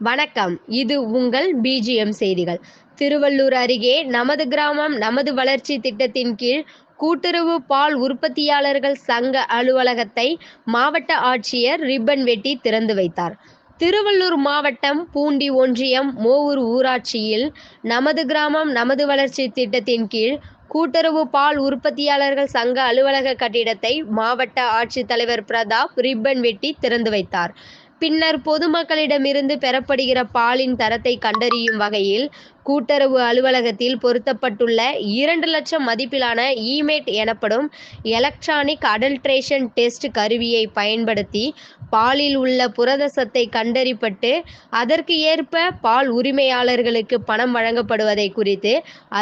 வணக்கம். இது உங்கள் பிஜிஎம் செய்திகள். திருவள்ளூர் அருகே நமது கிராமம் நமது வளர்ச்சி திட்டத்தின் கீழ் கூட்டுறவு பால் உற்பத்தியாளர்கள் சங்க அலுவலகத்தை மாவட்ட ஆட்சியர் ரிப்பன் வெட்டி திறந்து வைத்தார். திருவள்ளூர் மாவட்டம் பூண்டி ஒன்றியம் மோவூர் ஊராட்சியில் நமது கிராமம் நமது வளர்ச்சி திட்டத்தின் கீழ் கூட்டுறவு பால் உற்பத்தியாளர்கள் சங்க அலுவலக கட்டிடத்தை மாவட்ட ஆட்சித்தலைவர் பிரதாப் ரிப்பன் வெட்டி திறந்து வைத்தார். பின்னர் பொதுமக்களிடமிருந்து பெறப்படுகிற பாலின் தரத்தை கண்டறியும் வகையில் கூட்டுறவு அலுவலகத்தில் பொருத்தப்பட்டுள்ள இரண்டு லட்சம் மதிப்பிலான இமேட் எனப்படும் எலக்ட்ரானிக் அடல்ட்ரேஷன் டெஸ்ட் கருவியை பயன்படுத்தி பாலில் உள்ள புரத சத்தை கண்டறிப்பட்டு அதற்கு ஏற்ப பால் உரிமையாளர்களுக்கு பணம் வழங்கப்படுவதை குறித்து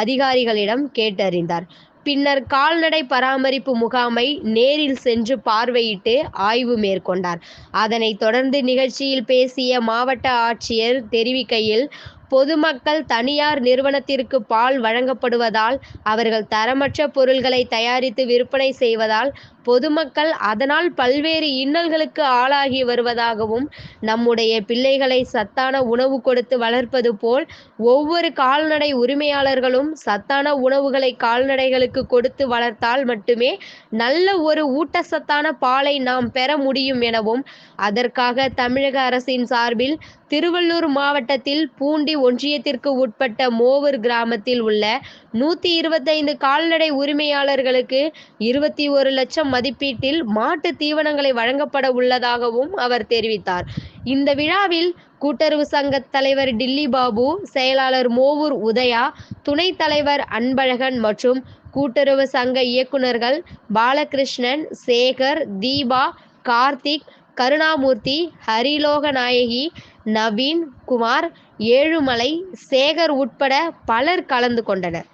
அதிகாரிகளிடம் கேட்டறிந்தார். பின்னர் கால்நடை பராமரிப்பு முகாமை நேரில் சென்று பார்வையிட்டு ஆய்வு மேற்கொண்டார். அதனைத் தொடர்ந்து நிகழ்ச்சியில் பேசிய மாவட்ட ஆட்சியர் தெரிவிக்கையில் பொதுமக்கள் தனியார் நிறுவனத்திற்கு பால் வழங்கப்படுவதால் அவர்கள் தரமற்ற பொருள்களை தயாரித்து விற்பனை செய்வதால் பொதுமக்கள் அதனால் பல்வேறு இன்னல்களுக்கு ஆளாகி வருவதாகவும் நம்முடைய பிள்ளைகளை சத்தான உணவு கொடுத்து வளர்ப்பது போல் ஒவ்வொரு கால்நடை உரிமையாளர்களும் சத்தான உணவுகளை கால்நடைகளுக்கு கொடுத்து வளர்த்தால் மட்டுமே நல்ல ஒரு ஊட்டச்சத்தான பாலை நாம் பெற முடியும் எனவும் அதற்காக தமிழக அரசின் சார்பில் திருவள்ளூர் மாவட்டத்தில் பூண்டி ஒன்றியத்திற்கு உட்பட்ட மோவூர் கிராமத்தில் உள்ள நூற்றி இருபத்தைந்து கால்நடை உரிமையாளர்களுக்கு இருபத்தி ஒரு லட்சம் மதிப்பீட்டில் மாட்டு தீவனங்களை வழங்கப்பட உள்ளதாகவும் அவர் தெரிவித்தார். இந்த விழாவில் கூட்டுறவு சங்க தலைவர் டில்லி பாபு செயலாளர் மோவூர் உதயா துணைத் தலைவர் அன்பழகன் மற்றும் கூட்டுறவு சங்க இயக்குநர்கள் பாலகிருஷ்ணன் சேகர் தீபா கார்த்திக் கருணாமூர்த்தி ஹரிலோக நாயகி நவீன் குமார் ஏழுமலை சேகர் உட்பட பலர் கலந்து கொண்டனர்.